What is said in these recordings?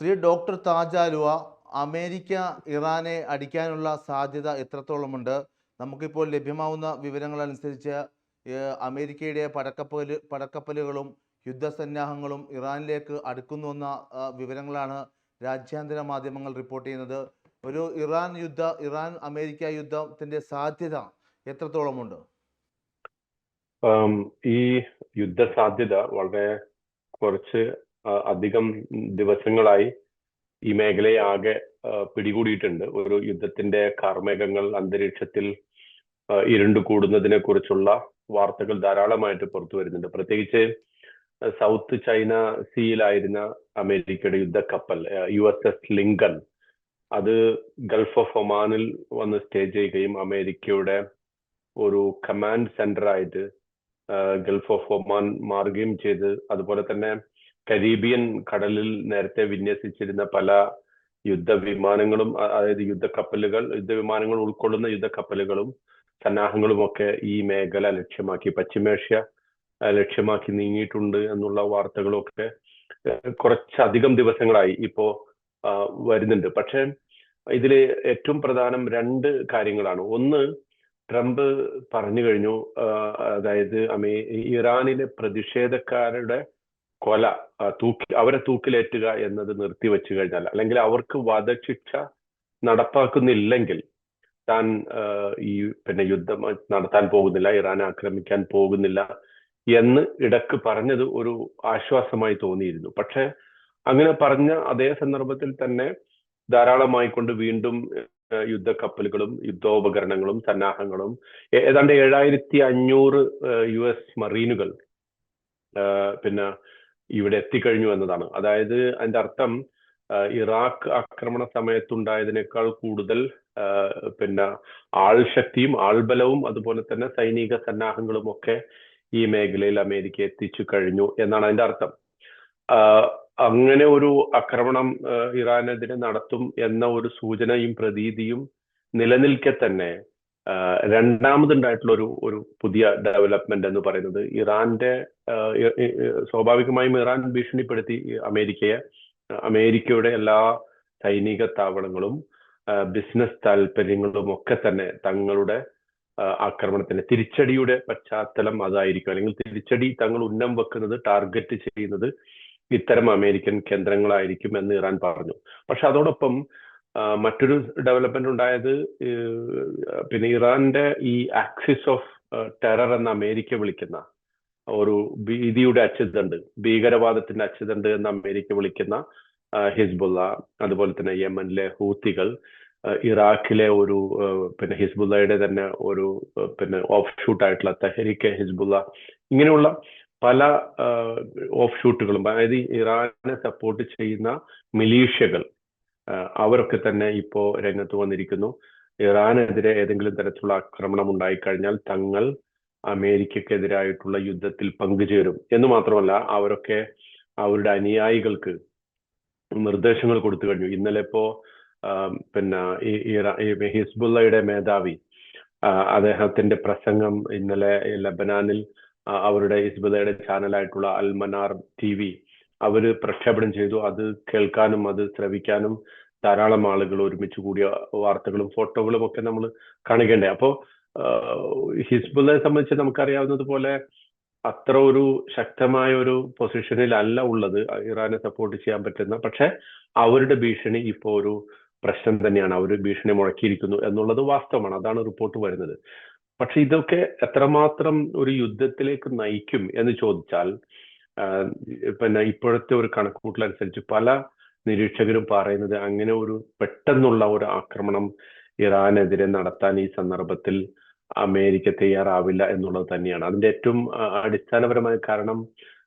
Shri doctor താജാലുവ America ഇറാനെ അടിക്കാനുള്ള സാധ്യത എത്രത്തോളമുണ്ട്? നമുക്കിപ്പോൾ ലഭ്യമാവുന്ന വിവരങ്ങൾ അനുസരിച്ച് അമേരിക്കയുടെ പടക്കപ്പൽ പടക്കപ്പലുകളും യുദ്ധസന്നാഹങ്ങളും ഇറാനിലേക്ക് അടുക്കുന്നുവെന്ന വിവരങ്ങളാണ് രാജ്യാന്തര മാധ്യമങ്ങൾ റിപ്പോർട്ട് ചെയ്യുന്നത്. ഒരു ഇറാൻ യുദ്ധ ഇറാൻ അമേരിക്ക യുദ്ധത്തിന്റെ സാധ്യത എത്രത്തോളമുണ്ട്? ഈ യുദ്ധ സാധ്യത വളരെ കുറച്ച് അധികം ദിവസങ്ങളായി ഈ മേഖലയെ ആകെ പിടികൂടിയിട്ടുണ്ട്. ഒരു യുദ്ധത്തിന്റെ കാർമേഘങ്ങൾ അന്തരീക്ഷത്തിൽ ഇരുണ്ടു കൂടുന്നതിനെ കുറിച്ചുള്ള വാർത്തകൾ ധാരാളമായിട്ട് പുറത്തു വരുന്നുണ്ട്. പ്രത്യേകിച്ച് സൗത്ത് ചൈന സീയിലായിരുന്ന അമേരിക്കയുടെ യുദ്ധക്കപ്പൽ യു എസ് എസ് ലിങ്കൺ അത് ഗൾഫ് ഓഫ് ഒമാനിൽ വന്ന് സ്റ്റേ ചെയ്യുകയും അമേരിക്കയുടെ ഒരു കമാൻഡ് സെന്റർ ആയിട്ട് ഗൾഫ് ഓഫ് ഒമാൻ മാറുകയും ചെയ്ത് അതുപോലെ തന്നെ കരീബിയൻ കടലിൽ നേരത്തെ വിന്യസിച്ചിരുന്ന പല യുദ്ധവിമാനങ്ങളും അതായത് യുദ്ധക്കപ്പലുകൾ യുദ്ധവിമാനങ്ങൾ ഉൾക്കൊള്ളുന്ന യുദ്ധക്കപ്പലുകളും സന്നാഹങ്ങളും ഒക്കെ ഈ മേഖല ലക്ഷ്യമാക്കി പശ്ചിമേഷ്യ ലക്ഷ്യമാക്കി നീങ്ങിയിട്ടുണ്ട് എന്നുള്ള വാർത്തകളൊക്കെ കുറച്ചധികം ദിവസങ്ങളായി ഇപ്പോ വരുന്നുണ്ട്. പക്ഷേ ഇതിൽ ഏറ്റവും പ്രധാനം രണ്ട് കാര്യങ്ങളാണ്. ഒന്ന് ട്രംപ് പറഞ്ഞു കഴിഞ്ഞു അതായത് അമേ ഇറാനിലെ പ്രതിഷേധക്കാരുടെ കൊല തൂക്കി അവരെ തൂക്കിലേറ്റുക എന്നത് നിർത്തിവെച്ചു കഴിഞ്ഞാൽ അല്ലെങ്കിൽ അവർക്ക് വധശിക്ഷ നടപ്പാക്കുന്നില്ലെങ്കിൽ താൻ ഈ പിന്നെ യുദ്ധം നടത്താൻ പോകുന്നില്ല ഇറാൻ ആക്രമിക്കാൻ പോകുന്നില്ല എന്ന് ഇടയ്ക്ക് പറഞ്ഞത് ഒരു ആശ്വാസമായി തോന്നിയിരുന്നു. പക്ഷെ അങ്ങനെ പറഞ്ഞ അതേ സന്ദർഭത്തിൽ തന്നെ ധാരാളമായി കൊണ്ട് വീണ്ടും യുദ്ധ യുദ്ധക്കപ്പലുകളും യുദ്ധോപകരണങ്ങളും സന്നാഹങ്ങളും ഏതാണ്ട് ഏഴായിരത്തി അഞ്ഞൂറ് യു എസ് മറീനുകൾ പിന്നെ ഇവിടെ എത്തിക്കഴിഞ്ഞു എന്നതാണ്. അതായത് അതിന്റെ അർത്ഥം ഇറാഖ് ആക്രമണ സമയത്തുണ്ടായതിനേക്കാൾ കൂടുതൽ പിന്നെ ആൾശക്തിയും ആൾബലവും അതുപോലെ തന്നെ സൈനിക സന്നാഹങ്ങളും ഒക്കെ ഈ മേഖലയിൽ അമേരിക്ക എത്തിച്ചു കഴിഞ്ഞു എന്നാണ് അതിന്റെ അർത്ഥം. അങ്ങനെ ഒരു ആക്രമണം ഇറാനെതിരെ നടത്തും എന്ന ഒരു സൂചനയും പ്രതീതിയും നിലനിൽക്കെ തന്നെ രണ്ടാമതുണ്ടായിട്ടുള്ള ഒരു ഒരു പുതിയ ഡെവലപ്മെന്റ് എന്ന് പറയുന്നത് ഇറാന്റെ സ്വാഭാവികമായും ഇറാൻ ഭീഷണിപ്പെടുത്തി അമേരിക്കയെ അമേരിക്കയുടെ എല്ലാ സൈനിക താവളങ്ങളും ബിസിനസ് താല്പര്യങ്ങളും ഒക്കെ തന്നെ തങ്ങളുടെ ആക്രമണത്തിന്റെ തിരിച്ചടിയുടെ പശ്ചാത്തലം അതായിരിക്കും. അല്ലെങ്കിൽ തിരിച്ചടി തങ്ങൾ ഉന്നം വെക്കുന്നത് ടാർഗറ്റ് ചെയ്യുന്നത് ഇത്തരം അമേരിക്കൻ കേന്ദ്രങ്ങളായിരിക്കും എന്ന് ഇറാൻ പറഞ്ഞു. പക്ഷെ അതോടൊപ്പം മറ്റൊരു ഡെവലപ്മെന്റ് ഉണ്ടായത് പിന്നെ ഇറാന്റെ ഈ ആക്സിസ് ഓഫ് ടെറർ എന്ന് അമേരിക്ക വിളിക്കുന്ന ഒരു ഭീതിയുടെ അച്ചുതണ്ട് ഭീകരവാദത്തിന്റെ അച്ചുതണ്ട് എന്ന് അമേരിക്ക വിളിക്കുന്ന ഹിസ്ബുള്ള അതുപോലെ തന്നെ യമനിലെ ഹൂത്തികൾ ഇറാഖിലെ ഒരു പിന്നെ ഹിസ്ബുള്ളയുടെ തന്നെ ഒരു പിന്നെ ഓഫ് ഷൂട്ട് ആയിട്ടുള്ള തെഹരിക്ക് ഹിസ്ബുള്ള ഇങ്ങനെയുള്ള പല ഓഫ് ഷൂട്ടുകളും അതായത് ഇറാനെ സപ്പോർട്ട് ചെയ്യുന്ന മിലീഷ്യകൾ അവരൊക്കെ തന്നെ ഇപ്പോ രംഗത്ത് വന്നിരിക്കുന്നു. ഇറാനെതിരെ ഏതെങ്കിലും തരത്തിലുള്ള ആക്രമണം ഉണ്ടായിക്കഴിഞ്ഞാൽ തങ്ങൾ അമേരിക്കക്കെതിരായിട്ടുള്ള യുദ്ധത്തിൽ പങ്കുചേരും. എന്ന് മാത്രമല്ല അവരൊക്കെ അവരുടെ അനുയായികൾക്ക് നിർദ്ദേശങ്ങൾ കൊടുത്തു കഴിഞ്ഞു. ഇന്നലെ ഇപ്പോ പിന്നെ ഹിസ്ബുള്ളയുടെ മേധാവി അദ്ദേഹത്തിന്റെ പ്രസംഗം ഇന്നലെ ലബനാനിൽ അവരുടെ ഹിസ്ബുള്ളയുടെ ചാനലായിട്ടുള്ള അൽമനാർ ടി വി അവർ പ്രക്ഷേപണം ചെയ്തു. അത് കേൾക്കാനും അത് ശ്രവിക്കാനും ധാരാളം ആളുകൾ ഒരുമിച്ച് കൂടിയ വാർത്തകളും ഫോട്ടോകളും ഒക്കെ നമ്മൾ കാണുകയുണ്ടായി അപ്പോൾ ഹിസ്ബുള്ളയെ സംബന്ധിച്ച് നമുക്കറിയാവുന്നത് പോലെ അത്ര ഒരു ശക്തമായ ഒരു പൊസിഷനിൽ അല്ല ഉള്ളത് ഇറാനെ സപ്പോർട്ട് ചെയ്യാൻ പറ്റുന്ന. പക്ഷെ അവരുടെ ഭീഷണി ഇപ്പോൾ ഒരു പ്രശ്നം തന്നെയാണ്. അവർ ഭീഷണി മുഴക്കിയിരിക്കുന്നു എന്നുള്ളത് വാസ്തവമാണ്. അതാണ് റിപ്പോർട്ട് വരുന്നത്. പക്ഷെ ഇതൊക്കെ എത്രമാത്രം ഒരു യുദ്ധത്തിലേക്ക് നയിക്കും എന്ന് ചോദിച്ചാൽ പിന്നെ ഇപ്പോഴത്തെ ഒരു കണക്കുകൂട്ടൽ അനുസരിച്ച് പല നിരീക്ഷകരും പറയുന്നത് അങ്ങനെ ഒരു പെട്ടെന്നുള്ള ഒരു ആക്രമണം ഇറാനെതിരെ നടത്താൻ ഈ സന്ദർഭത്തിൽ അമേരിക്ക തയ്യാറാവില്ല എന്നുള്ളത് തന്നെയാണ്. അതിന്റെ ഏറ്റവും അടിസ്ഥാനപരമായ കാരണം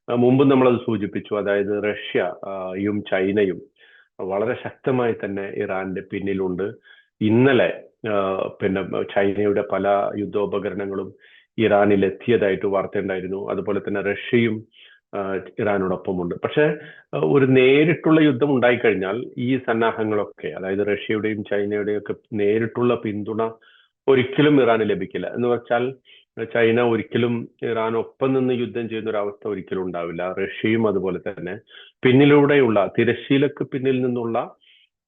മുമ്പും നമ്മളത് സൂചിപ്പിച്ചു. അതായത് റഷ്യയും ചൈനയും വളരെ ശക്തമായി തന്നെ ഇറാന്റെ പിന്നിലുണ്ട്. ഇന്നലെ പിന്നെ ചൈനയുടെ പല യുദ്ധോപകരണങ്ങളും ഇറാനിൽ എത്തിയതായിട്ട് വാർത്തയുണ്ടായിരുന്നു. അതുപോലെ തന്നെ റഷ്യയും ഇറാനോടൊപ്പമുണ്ട്. പക്ഷെ ഒരു നേരിട്ടുള്ള യുദ്ധം ഉണ്ടായിക്കഴിഞ്ഞാൽ ഈ സന്നാഹങ്ങളൊക്കെ അതായത് റഷ്യയുടെയും ചൈനയുടെയും ഒക്കെ നേരിട്ടുള്ള പിന്തുണ ഒരിക്കലും ഇറാന് ലഭിക്കില്ല. എന്ന് വെച്ചാൽ ചൈന ഒരിക്കലും ഇറാൻ ഒപ്പം നിന്ന് യുദ്ധം ചെയ്യുന്ന ഒരു അവസ്ഥ ഒരിക്കലും ഉണ്ടാവില്ല. റഷ്യയും അതുപോലെ തന്നെ. പിന്നിലൂടെയുള്ള തിരശ്ശീലക്ക് പിന്നിൽ നിന്നുള്ള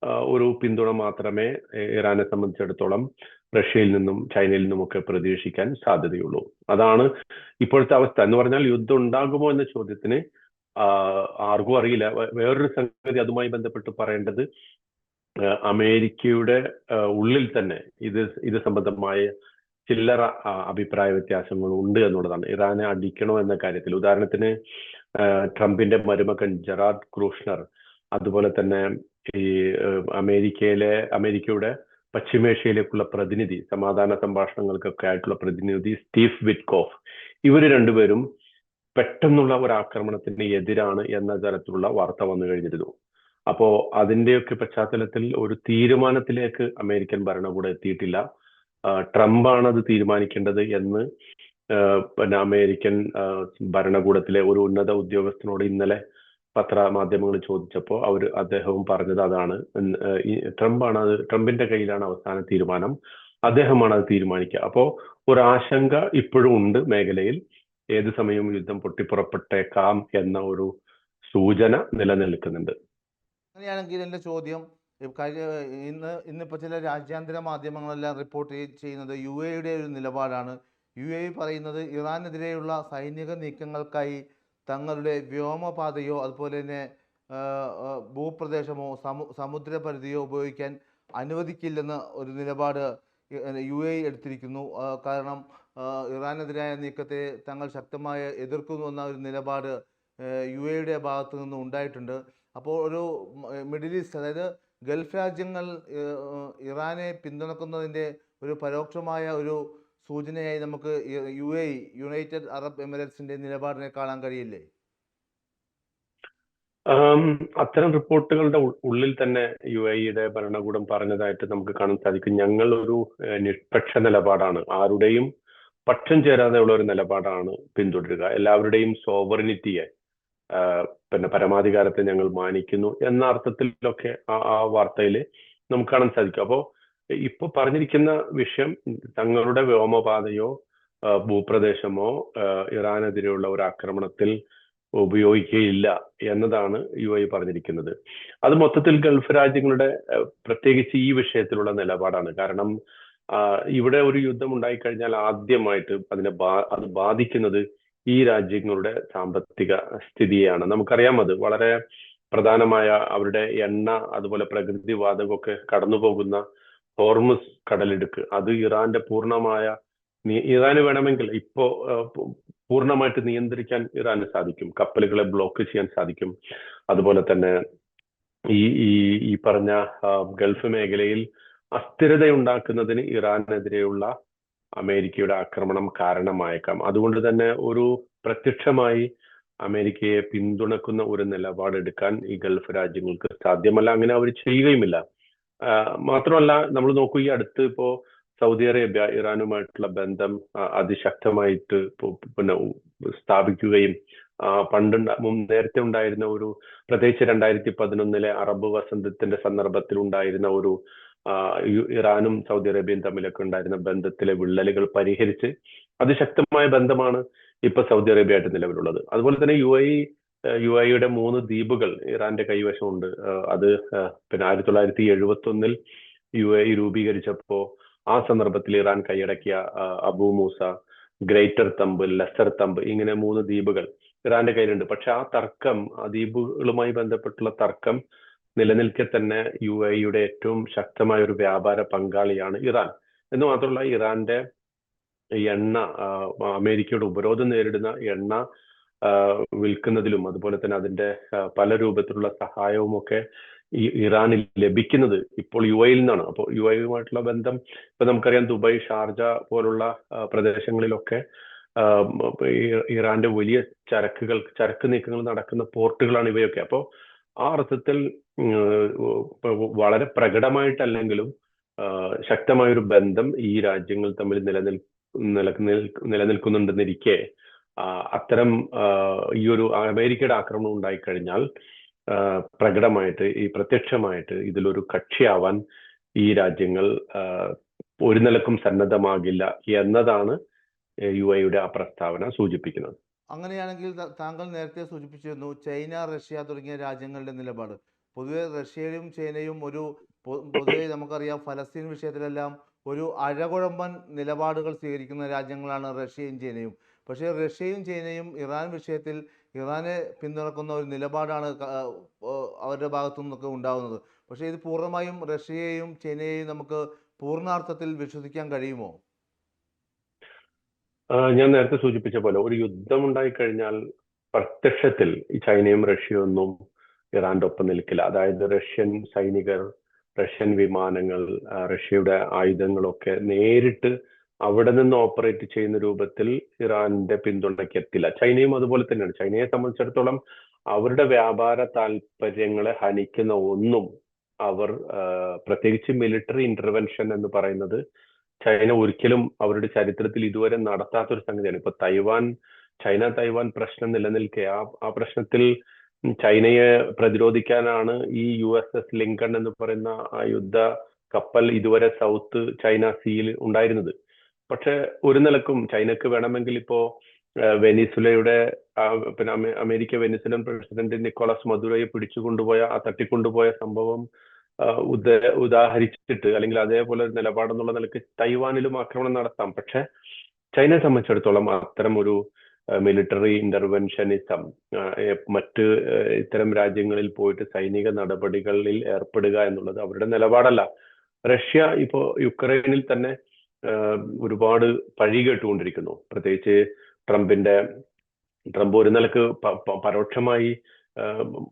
ഒരു പിന്തുണ മാത്രമേ ഇറാനെ സംബന്ധിച്ചിടത്തോളം റഷ്യയിൽ നിന്നും ചൈനയിൽ നിന്നുമൊക്കെ പ്രതീക്ഷിക്കാൻ സാധ്യതയുള്ളൂ. അതാണ് ഇപ്പോഴത്തെ അവസ്ഥ. എന്ന് പറഞ്ഞാൽ യുദ്ധം ഉണ്ടാകുമോ എന്ന ചോദ്യത്തിന് ആർക്കും അറിയില്ല. വേറൊരു സംഗതി അതുമായി ബന്ധപ്പെട്ട് പറയേണ്ടത് അമേരിക്കയുടെ ഉള്ളിൽ തന്നെ ഇത് ഇത് സംബന്ധമായ ചില്ലറ അഭിപ്രായ വ്യത്യാസങ്ങൾ ഉണ്ട് എന്നുള്ളതാണ്. ഇറാനെ അടിക്കണോ എന്ന കാര്യത്തിൽ. ഉദാഹരണത്തിന് ട്രംപിന്റെ മരുമകൻ ജെറാഡ് ക്രൂഷ്ണർ അതുപോലെ തന്നെ ഈ അമേരിക്കയിലെ അമേരിക്കയുടെ പശ്ചിമേഷ്യയിലേക്കുള്ള പ്രതിനിധി സമാധാന സംഭാഷണങ്ങൾക്കൊക്കെ ആയിട്ടുള്ള പ്രതിനിധി സ്റ്റീഫ് വിറ്റ്കോഫ്. ഇവർ രണ്ടുപേരും പെട്ടെന്നുള്ള ഒരു ആക്രമണത്തിന് എതിരാണ് എന്ന തരത്തിലുള്ള വാർത്ത വന്നു കഴിഞ്ഞിരുന്നു. അപ്പോ അതിന്റെയൊക്കെ പശ്ചാത്തലത്തിൽ ഒരു തീരുമാനത്തിലേക്ക് അമേരിക്കൻ ഭരണകൂടം എത്തിയിട്ടില്ല. ട്രംപാണ് അത് തീരുമാനിക്കേണ്ടത് എന്ന് പിന്നെ അമേരിക്കൻ ഭരണകൂടത്തിലെ ഒരു ഉന്നത ഉദ്യോഗസ്ഥനോട് ഇന്നലെ പത്രമാധ്യമങ്ങൾ ചോദിച്ചപ്പോൾ അവർ അദ്ദേഹവും പറഞ്ഞത് അതാണ്. ട്രംപാണ് അത് ട്രംപിന്റെ കയ്യിലാണ് അവസാന തീരുമാനം. അദ്ദേഹമാണ് അത് തീരുമാനിക്കുക. അപ്പോൾ ഒരു ആശങ്ക ഇപ്പോഴും ഉണ്ട് മേഖലയിൽ. ഏത് സമയവും യുദ്ധം പൊട്ടിപ്പുറപ്പെട്ടേക്കാം എന്ന ഒരു സൂചന നിലനിൽക്കുന്നുണ്ട്. അങ്ങനെയാണെങ്കിൽ എന്റെ ചോദ്യം ഇന്ന് ഇന്നിപ്പോൾ ചില രാജ്യാന്തര മാധ്യമങ്ങളെല്ലാം റിപ്പോർട്ട് ചെയ്യുന്നത് യു എയുടെ ഒരു നിലപാടാണ്. യു എ പറയുന്നത് ഇറാനെതിരെയുള്ള സൈനിക നീക്കങ്ങൾക്കായി തങ്ങളുടെ വ്യോമപാതയോ അതുപോലെ തന്നെ ഭൂപ്രദേശമോ സമു സമുദ്രപരിധിയോ ഉപയോഗിക്കാൻ അനുവദിക്കില്ലെന്ന് ഒരു നിലപാട് യു എ എടുത്തിരിക്കുന്നു. കാരണം ഇറാനെതിരായ നീക്കത്തെ തങ്ങൾ ശക്തമായി എതിർക്കുന്നുവെന്ന ഒരു നിലപാട് യു എയുടെ ഭാഗത്തു നിന്നും ഉണ്ടായിട്ടുണ്ട്. അപ്പോൾ ഒരു മിഡിൽ ഈസ്റ്റ് അതായത് ഗൾഫ് രാജ്യങ്ങൾ ഇറാനെ പിന്തുണക്കുന്നതിന്റെ ഒരു പരോക്ഷമായ ഒരു സൂചനയായി നമുക്ക് യു- എ യുണൈറ്റഡ് അറബ് എമിറേറ്റ്സിന്റെ നിലപാടിനെ കാണാൻ കഴിയില്ലേ? അത്തരം റിപ്പോർട്ടുകളുടെ ഉള്ളിൽ തന്നെ യു എയുടെ ഭരണകൂടം പറഞ്ഞതായിട്ട് നമുക്ക് കാണാൻ സാധിക്കും. ഞങ്ങൾ ഒരു നിഷ്പക്ഷ നിലപാടാണ്. ആരുടെയും പക്ഷം ചേരാതെയുള്ള ഒരു നിലപാടാണ് പിന്തുടരുക. എല്ലാവരുടെയും സോവറിനിറ്റിയെ പിന്നെ പരമാധികാരത്തെ ഞങ്ങൾ മാനിക്കുന്നു എന്ന അർത്ഥത്തിലൊക്കെ ആ വാർത്തയിൽ നമുക്ക് കാണാൻ സാധിക്കും. അപ്പോ ഇപ്പൊ പറഞ്ഞിരിക്കുന്ന വിഷയം തങ്ങളുടെ വ്യോമപാതയോ ഭൂപ്രദേശമോ ഇറാനെതിരെയുള്ള ഒരു ആക്രമണത്തിൽ ഉപയോഗിക്കുകയില്ല എന്നതാണ് യു ഐ പറഞ്ഞിരിക്കുന്നത്. അത് മൊത്തത്തിൽ ഗൾഫ് രാജ്യങ്ങളുടെ പ്രത്യേകിച്ച് ഈ വിഷയത്തിലുള്ള നിലപാടാണ്. കാരണം ഇവിടെ ഒരു യുദ്ധം ഉണ്ടായിക്കഴിഞ്ഞാൽ ആദ്യമായിട്ട് അതിനെ അത് ബാധിക്കുന്നത് ഈ രാജ്യങ്ങളുടെ സാമ്പത്തിക സ്ഥിതിയാണ് നമുക്കറിയാം അത് വളരെ പ്രധാനമായ അവരുടെ എണ്ണ അതുപോലെ പ്രകൃതി വാതകമൊക്കെ കടന്നു പോകുന്ന ഹോർമുസ് കടലിടുക്ക്. അത് ഇറാന്റെ പൂർണമായ ഇറാന് വേണമെങ്കിൽ ഇപ്പോ പൂർണമായിട്ട് നിയന്ത്രിക്കാൻ ഇറാന് സാധിക്കും. കപ്പലുകളെ ബ്ലോക്ക് ചെയ്യാൻ സാധിക്കും. അതുപോലെ തന്നെ ഈ ഈ ഈ പറഞ്ഞ ഗൾഫ് മേഖലയിൽ അസ്ഥിരത ഉണ്ടാക്കുന്നതിന് ഇറാനെതിരെയുള്ള അമേരിക്കയുടെ ആക്രമണം കാരണമായേക്കാം. അതുകൊണ്ട് തന്നെ ഒരു പ്രത്യക്ഷമായി അമേരിക്കയെ പിന്തുണക്കുന്ന ഒരു നിലപാടെടുക്കാൻ ഈ ഗൾഫ് രാജ്യങ്ങൾക്ക് സാധ്യമല്ല. അങ്ങനെ അവർ ചെയ്യുകയുമില്ല. മാത്രമല്ല നമ്മൾ നോക്കൂ ഈ അടുത്ത് ഇപ്പോ സൗദി അറേബ്യ ഇറാനുമായിട്ടുള്ള ബന്ധം അതിശക്തമായിട്ട് പിന്നെ സ്ഥാപിക്കുകയും പണ്ടുണ്ട പണ്ട് നേരത്തെ ഉണ്ടായിരുന്ന ഒരു പ്രത്യേകിച്ച് രണ്ടായിരത്തി പതിനൊന്നിലെ അറബ് വസന്തത്തിന്റെ സന്ദർഭത്തിൽ ഉണ്ടായിരുന്ന ഒരു ഇറാനും സൗദി അറേബ്യയും തമ്മിലൊക്കെ ഉണ്ടായിരുന്ന ബന്ധത്തിലെ വിള്ളലുകൾ പരിഹരിച്ച് അതിശക്തമായ ബന്ധമാണ് ഇപ്പൊ സൗദി അറേബ്യ ആയിട്ട് നിലവിലുള്ളത്. അതുപോലെ തന്നെ യു ഐ യു ഐയുടെ മൂന്ന് ദ്വീപുകൾ ഇറാന്റെ കൈവശമുണ്ട്. അത് പിന്നെ ആയിരത്തി തൊള്ളായിരത്തി എഴുപത്തി ഒന്നിൽ യു എ രൂപീകരിച്ചപ്പോ ആ സന്ദർഭത്തിൽ Iran കൈയടക്കിയ Abu Musa Greater Tunb Lesser Tunb ഇങ്ങനെ മൂന്ന് ദ്വീപുകൾ ഇറാന്റെ കയ്യിലുണ്ട് പക്ഷെ ആ തർക്കം ആ ദ്വീപുകളുമായി ബന്ധപ്പെട്ടുള്ള തർക്കം നിലനിൽക്കെ തന്നെ യു എയുടെ ഏറ്റവും ശക്തമായ ഒരു വ്യാപാര പങ്കാളിയാണ് ഇറാൻ. എന്ന് മാത്രമല്ല ഇറാന്റെ എണ്ണ അമേരിക്കയുടെ ഉപരോധം നേരിടുന്ന എണ്ണ വിൽക്കുന്നതിലും അതുപോലെ തന്നെ അതിന്റെ പല രൂപത്തിലുള്ള സഹായവും ഒക്കെ ഈ ഇറാനിൽ ലഭിക്കുന്നത് ഇപ്പോൾ യു എയിൽ നിന്നാണ്. അപ്പോൾ യു എയുമായിട്ടുള്ള ബന്ധം ഇപ്പൊ നമുക്കറിയാം ദുബായ് ഷാർജ പോലുള്ള പ്രദേശങ്ങളിലൊക്കെ ഇറാന്റെ വലിയ ചരക്കുകൾ ചരക്ക് നീക്കങ്ങൾ നടക്കുന്ന പോർട്ടുകളാണ് ഇവയൊക്കെ. അപ്പോൾ ആ അർത്ഥത്തിൽ വളരെ പ്രകടമായിട്ടല്ലെങ്കിലും ശക്തമായൊരു ബന്ധം ഈ രാജ്യങ്ങൾ തമ്മിൽ നിലനിൽ നിലനിൽ നിലനിൽക്കുന്നുണ്ടെന്നിരിക്കെ അത്തരം ഈ ഒരു അമേരിക്കയുടെ ആക്രമണം ഉണ്ടായിക്കഴിഞ്ഞാൽ പ്രകടമായിട്ട് ഈ പ്രത്യക്ഷമായിട്ട് ഇതിലൊരു കക്ഷിയാവാൻ ഈ രാജ്യങ്ങൾ ഒരു നിലക്കും സന്നദ്ധമാകില്ല എന്നതാണ് യു എയുടെ ആ പ്രസ്താവന സൂചിപ്പിക്കുന്നത്. അങ്ങനെയാണെങ്കിൽ താങ്കൾ നേരത്തെ സൂചിപ്പിച്ചിരുന്നു ചൈന റഷ്യ തുടങ്ങിയ രാജ്യങ്ങളുടെ നിലപാട്. പൊതുവെ റഷ്യയും ചൈനയും ഒരു പൊതുവെ നമുക്കറിയാം ഫലസ്തീൻ വിഷയത്തിലെല്ലാം ഒരു അഴകുഴമ്പൻ നിലപാടുകൾ സ്വീകരിക്കുന്ന രാജ്യങ്ങളാണ് റഷ്യയും ചൈനയും. പക്ഷേ റഷ്യയും ചൈനയും ഇറാൻ വിഷയത്തിൽ ഇറാനെ പിന്തുണക്കുന്ന ഒരു നിലപാടാണ് അവരുടെ ഭാഗത്തു നിന്നൊക്കെ ഉണ്ടാകുന്നത് പക്ഷേ ഇത് പൂർണമായും റഷ്യയെയും ചൈനയെയും നമുക്ക് പൂർണാർത്ഥത്തിൽ വിശ്വസിക്കാൻ കഴിയുമോ? ഞാൻ നേരത്തെ സൂചിപ്പിച്ച പോലെ ഒരു യുദ്ധം ഉണ്ടായി കഴിഞ്ഞാൽ പ്രത്യക്ഷത്തിൽ ഈ ചൈനയും റഷ്യയും ഒന്നും ഇറാന്റെ ഒപ്പം നിൽക്കില്ല. അതായത് റഷ്യൻ സൈനികർ റഷ്യൻ വിമാനങ്ങൾ റഷ്യയുടെ ആയുധങ്ങളൊക്കെ നേരിട്ട് അവിടെ നിന്ന് ഓപ്പറേറ്റ് ചെയ്യുന്ന രൂപത്തിൽ ഇറാന്റെ പിന്തുണയ്ക്ക് എത്തില്ല ചൈനയും അതുപോലെ തന്നെയാണ്. ചൈനയെ സംബന്ധിച്ചിടത്തോളം അവരുടെ വ്യാപാര താല്പര്യങ്ങളെ ഹനിക്കുന്ന ഒന്നും അവർ പ്രത്യേകിച്ച് മിലിറ്ററി ഇന്റർവെൻഷൻ എന്ന് പറയുന്നത് ചൈന ഒരിക്കലും അവരുടെ ചരിത്രത്തിൽ ഇതുവരെ നടത്താത്ത ഒരു സംഗതിയാണ്. ഇപ്പൊ തൈവാൻ ചൈന തൈവാൻ പ്രശ്നം നിലനിൽക്കെ. ആ ആ പ്രശ്നത്തിൽ ചൈനയെ പ്രതിരോധിക്കാനാണ് ഈ യു എസ് എസ് ലിങ്കൺ എന്ന് പറയുന്ന ആ യുദ്ധ കപ്പൽ ഇതുവരെ സൗത്ത് ചൈന സീയിൽ ഉണ്ടായിരുന്നത്. പക്ഷെ ഒരു നിലക്കും ചൈനക്ക് വേണമെങ്കിൽ ഇപ്പോ വെനിസുലയുടെ പിന്നെ അമേരിക്ക വെനിസുലൻ പ്രസിഡന്റ് നിക്കോളാസ് മദുരയെ പിടിച്ചുകൊണ്ടുപോയ ആ തട്ടിക്കൊണ്ടുപോയ സംഭവം ഉദ ഉദാഹരിച്ചിട്ട് അല്ലെങ്കിൽ അതേപോലെ ഒരു നിലപാടെന്നുള്ള നിലയ്ക്ക് തൈവാനിലും ആക്രമണം നടത്താം. പക്ഷെ ചൈനയെ സംബന്ധിച്ചിടത്തോളം അത്തരം ഒരു മിലിറ്ററി ഇന്റർവെൻഷനിസം മറ്റ് ഇത്തരം രാജ്യങ്ങളിൽ പോയിട്ട് സൈനിക നടപടികളിൽ ഏർപ്പെടുക എന്നുള്ളത് അവരുടെ നിലപാടല്ല. റഷ്യ ഇപ്പോ യുക്രൈനിൽ തന്നെ ഒരുപാട് പഴി കേട്ടുകൊണ്ടിരിക്കുന്നു. പ്രത്യേകിച്ച് ട്രംപിന്റെ ട്രംപ് ഒരു നിലയ്ക്ക് പരോക്ഷമായി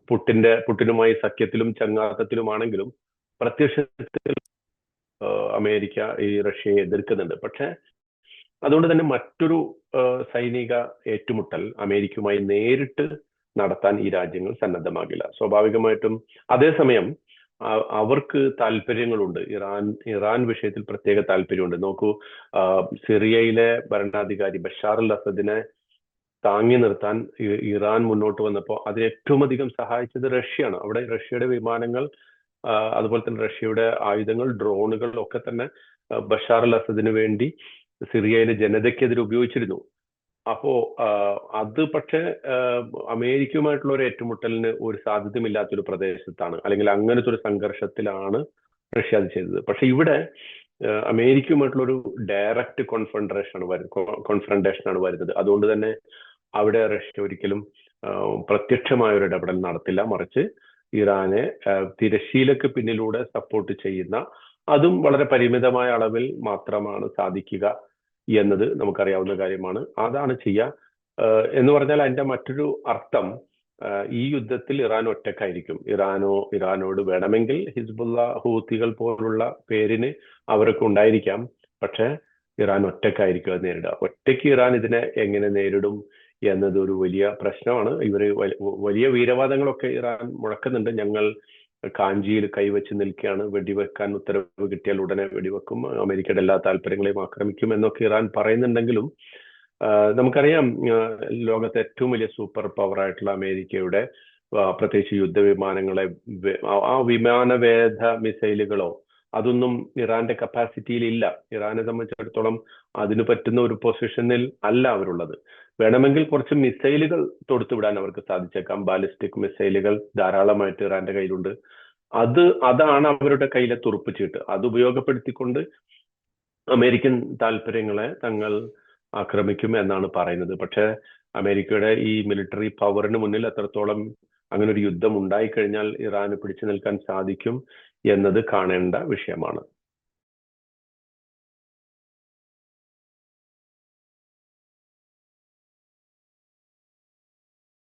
പുട്ടിന്റെ പുട്ടിനുമായി സഖ്യത്തിലും ചങ്ങാത്തത്തിലുമാണെങ്കിലും പ്രത്യക്ഷത്തിൽ അമേരിക്ക ഈ റഷ്യയെ എതിർക്കുന്നുണ്ട്. പക്ഷെ അതുകൊണ്ട് തന്നെ മറ്റൊരു സൈനിക ഏറ്റുമുട്ടൽ അമേരിക്കയുമായി നേരിട്ട് നടത്താൻ ഈ രാജ്യങ്ങൾ സന്നദ്ധമാകില്ല. സ്വാഭാവികമായിട്ടും അതേസമയം അവർക്ക് താല്പര്യങ്ങളുണ്ട്. ഇറാൻ ഇറാൻ വിഷയത്തിൽ പ്രത്യേക താല്പര്യമുണ്ട്. നോക്കൂ സിറിയയിലെ ഭരണാധികാരി ബഷാർ അൽ അസദിനെ താങ്ങി നിർത്താൻ ഇറാൻ മുന്നോട്ട് വന്നപ്പോൾ അതിന് ഏറ്റവും അധികം സഹായിച്ചത് റഷ്യയാണ്. അവിടെ റഷ്യയുടെ വിമാനങ്ങൾ അതുപോലെ തന്നെ റഷ്യയുടെ ആയുധങ്ങൾ ഡ്രോണുകൾ ഒക്കെ തന്നെ ബഷാർ അൽ അസദിന് വേണ്ടി സിറിയയിലെ ജനതയ്ക്കെതിരെ ഉപയോഗിച്ചിരുന്നു. അപ്പോ അത് പക്ഷേ അമേരിക്കയുമായിട്ടുള്ള ഒരു ഏറ്റുമുട്ടലിന് ഒരു സാധ്യതയുമില്ലാത്തൊരു പ്രദേശത്താണ്. അല്ലെങ്കിൽ അങ്ങനത്തെ ഒരു സംഘർഷത്തിലാണ് റഷ്യ അത് ചെയ്തത്. പക്ഷെ ഇവിടെ അമേരിക്കയുമായിട്ടുള്ള ഒരു ഡയറക്റ്റ് കോൺഫ്രണ്ടേഷൻ ആണ് വരുന്നത് കോൺഫ്രണ്ടേഷൻ ആണ് വരുന്നത്. അതുകൊണ്ട് തന്നെ അവിടെ റഷ്യ ഒരിക്കലും പ്രത്യക്ഷമായ ഒരു ഇടപെടൽ നടത്തില്ല. മറിച്ച് ഇറാനെ തിരശീലക്ക് പിന്നിലൂടെ സപ്പോർട്ട് ചെയ്യുന്ന അതും വളരെ പരിമിതമായ അളവിൽ മാത്രമാണ് സാധിക്കുക. എന്നത് നമുക്കറിയാവുന്ന കാര്യമാണ്. അതാണ് ചെയ്യുക എന്ന് പറഞ്ഞാൽ അതിന്റെ മറ്റൊരു അർത്ഥം ഈ യുദ്ധത്തിൽ ഇറാൻ ഒറ്റക്കായിരിക്കും ഇറാനോ ഇറാനോട് വേണമെങ്കിൽ ഹിസ്ബുള്ള ഹൂത്തികൾ പോലുള്ള പേരിന് അവർക്ക് ഉണ്ടായിരിക്കാം. പക്ഷെ ഇറാൻ ഒറ്റക്കായിരിക്കും അത് നേരിടുക. ഒറ്റയ്ക്ക് ഇറാൻ ഇതിനെ എങ്ങനെ നേരിടും എന്നത് ഒരു വലിയ പ്രശ്നമാണ്. ഇവർ വലിയ വീരവാദങ്ങളൊക്കെ ഇറാൻ മുഴക്കുന്നുണ്ട്. ഞങ്ങൾ കാഞ്ചിയിൽ കൈവച്ച് നിൽക്കുകയാണ്. വെടിവെക്കാൻ ഉത്തരവ് കിട്ടിയാൽ ഉടനെ വെടിവെക്കും. അമേരിക്കയുടെ എല്ലാ താല്പര്യങ്ങളെയും ആക്രമിക്കും എന്നൊക്കെ ഇറാൻ പറയുന്നുണ്ടെങ്കിലും നമുക്കറിയാം ലോകത്തെ ഏറ്റവും വലിയ സൂപ്പർ പവർ ആയിട്ടുള്ള അമേരിക്കയുടെ പ്രത്യേകിച്ച് യുദ്ധവിമാനങ്ങളെ ആ വിമാനവേധ മിസൈലുകളോ അതൊന്നും ഇറാന്റെ കപ്പാസിറ്റിയിൽ ഇല്ല. ഇറാനെ സംബന്ധിച്ചിടത്തോളം അതിന് പറ്റുന്ന ഒരു പൊസിഷനിൽ അല്ല അവരുള്ളത്. വേണമെങ്കിൽ കുറച്ച് മിസൈലുകൾ തൊടുത്തുവിടാൻ അവർക്ക് സാധിച്ചേക്കാം. ബാലിസ്റ്റിക് മിസൈലുകൾ ധാരാളമായിട്ട് ഇറാന്റെ കയ്യിലുണ്ട്. അത് അതാണ് അവരുടെ കയ്യിലെ തുറുപ്പുചീട്ട് അത് ഉപയോഗപ്പെടുത്തിക്കൊണ്ട് അമേരിക്കൻ താല്പര്യങ്ങളെ തങ്ങൾ ആക്രമിക്കും എന്നാണ് പറയുന്നത്. പക്ഷേ അമേരിക്കയുടെ ഈ മിലിറ്ററി പവറിന് മുന്നിൽ എത്രത്തോളം അങ്ങനെ ഒരു യുദ്ധം ഉണ്ടായിക്കഴിഞ്ഞാൽ ഇറാന് പിടിച്ചു നിൽക്കാൻ സാധിക്കും എന്നത് കാണേണ്ട വിഷയമാണ്.